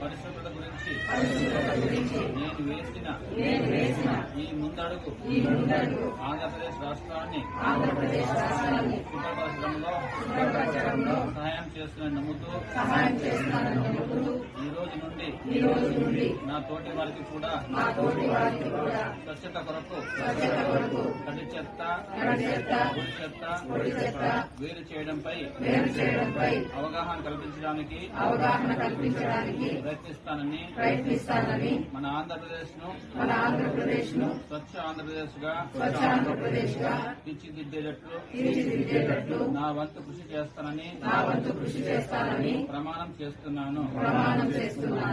పరిశుభ్రత గురించి నేను వేసిన ఈ ముందడుగు ఆంధ్రప్రదేశ్ రాష్ట్రాన్ని శుభ్రపరచడంలో సహాయం చేస్తున్న నమ్ముతూ ఈ రోజు నుండి నా తోటి వారికి కూడా స్వచ్ఛత కొరకు చెత్త పొడి చెత్త వేరు చేయడంపై అవగాహన కల్పించడానికి అవగాహన కల్పించడానికి ప్రయత్నిస్తానని ప్రయత్నిస్తానని మన ఆంధ్రప్రదేశ్ను మన ఆంధ్రప్రదేశ్ను స్వచ్ఛ ఆంధ్రప్రదేశ్గా స్వచ్ఛ ఆంధ్రప్రదేశ్గా తీర్చిదిద్దేటట్లు తీర్చిదిద్దేటట్లు నా వంతు కృషి చేస్తానని నా వంతు కృషి చేస్తానని ప్రమాణం చేస్తున్నాను. ప్రమాణం చేస్తున్నాను.